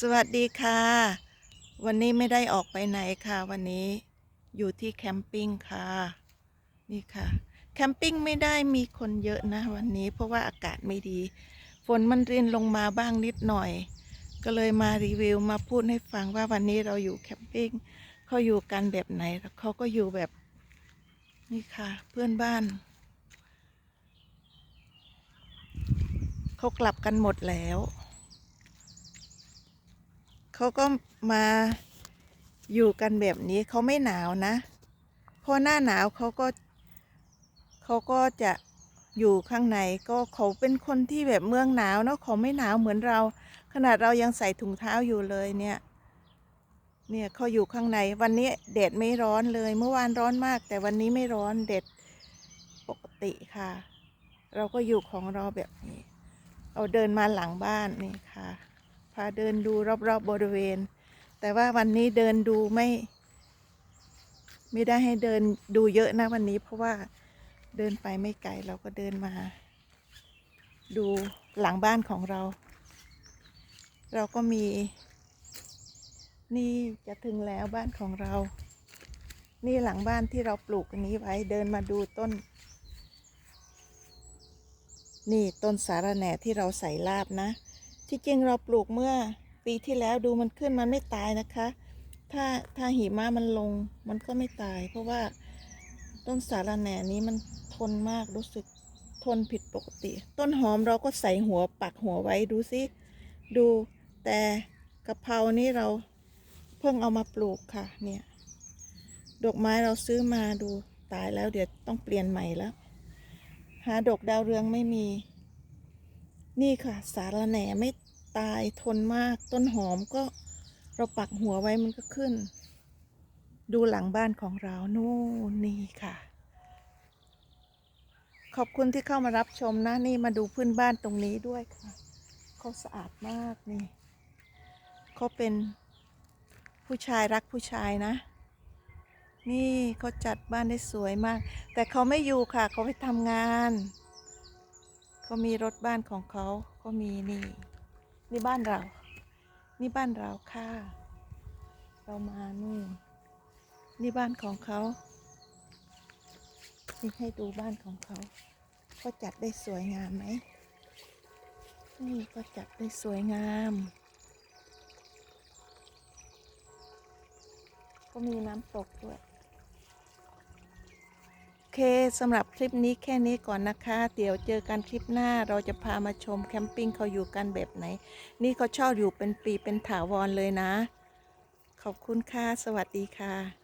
สวัสดีค่ะ วันนี้ไม่ได้ออกไปไหนค่ะ วันนี้อยู่ที่แคมปิ้งค่ะ นี่ค่ะ แคมปิ้งไม่ได้มีคนเยอะนะ วันนี้เพราะว่าอากาศไม่ดี ฝนมันรินลงมาบ้างนิดหน่อย ก็เลยมารีวิวมาพูดให้ฟังว่าวันนี้เราอยู่แคมปิ้งเขาอยู่กันแบบไหนแล้วเขาก็อยู่แบบนี่ค่ะ เพื่อนบ้านเขากลับกันหมดแล้ว เขาก็มาอยู่กันแบบนี้เขาไม่หนาวนะเพราะหน้าหนาวเขาก็เขาก็จะอยู่ข้างในก็เขาเป็นคนที่แบบเมืองหนาวเนาะเขาไม่หนาวเหมือนเรา ขนาดเรายังใส่ถุงเท้าอยู่เลยเนี่ย เนี่ยเขาอยู่ข้างใน วันนี้แดดไม่ร้อนเลย เมื่อวานร้อนมาก แต่วันนี้ไม่ร้อนแดดปกติค่ะ เราก็อยู่ของเราแบบนี้ เอาเดินมาหลังบ้านนี่ค่ะ พาเดินดูรอบๆบบริเวณ แต่ว่าวันนี้เดินดูไม่ ไม่ได้ให้เดินดูเยอะนะวันนี้ เพราะว่าเดินไปไม่ไกลเราก็เดินมา ดูหลังบ้านของเรา เราก็มี นี่จะถึงแล้วบ้านของเรา นี่หลังบ้านที่เราปลูกอันนี้ไว้เดินมาดูต้น นี่ต้นสาระแหน่ที่เราใส่ลาบนะ ที่จริงเราปลูกเมื่อปีที่แล้วดูมันขึ้นมันไม่ตายนะคะ ถ้าถ้าหิมะมันลงมันก็ไม่ตาย เพราะว่าต้นสาระแหน่นี้มันทนมากรู้สึกทนผิดปกติ ต้นหอมเราก็ใส่หัวปักหัวไว้ดูสิดูแต่กะเพรานี่เราเพิ่งเอามาปลูกค่ะเนี่ยดอกไม้เราซื้อมาดูตายแล้วเดี๋ยวต้องเปลี่ยนใหม่แล้ว หาดอกดาวเรืองไม่มี นี่ค่ะ สาระแหน่ไม่ ตายทนมากต้นหอมก็เราปักหัวไว้มันก็ขึ้น ดูหลังบ้านของเรานู่นนี่ค่ะ ขอบคุณที่เข้ามารับชมนะนี่มาดูพื้นบ้านตรงนี้ด้วยค่ะเขาสะอาดมากนี่เขาเป็นผู้ชายรักผู้ชายนะ นี่เขาจัดบ้านได้สวยมาก แต่เขาไม่อยู่ค่ะเขาไปทำงานเขามีรถบ้านของเขาก็มีนี่ นี่บ้านเรา นี่บ้านเราค่ะ เรามานี่นี่บ้านของเขา นี่ให้ดูบ้านของเขาก็จัดได้สวยงามไหม นี่ก็จัดได้สวยงาม ก็มีน้ำตกด้วย เคสำหรับคลิปนี้แค่นี้ก่อนนะคะ เดี๋ยวเจอกันคลิปหน้าเราจะพามาชมแคมปิ้งเขาอยู่กันแบบไหน นี่เขาชอบอยู่เป็นปีเป็นถาวรเลยนะ ขอบคุณค่ะ สวัสดีค่ะ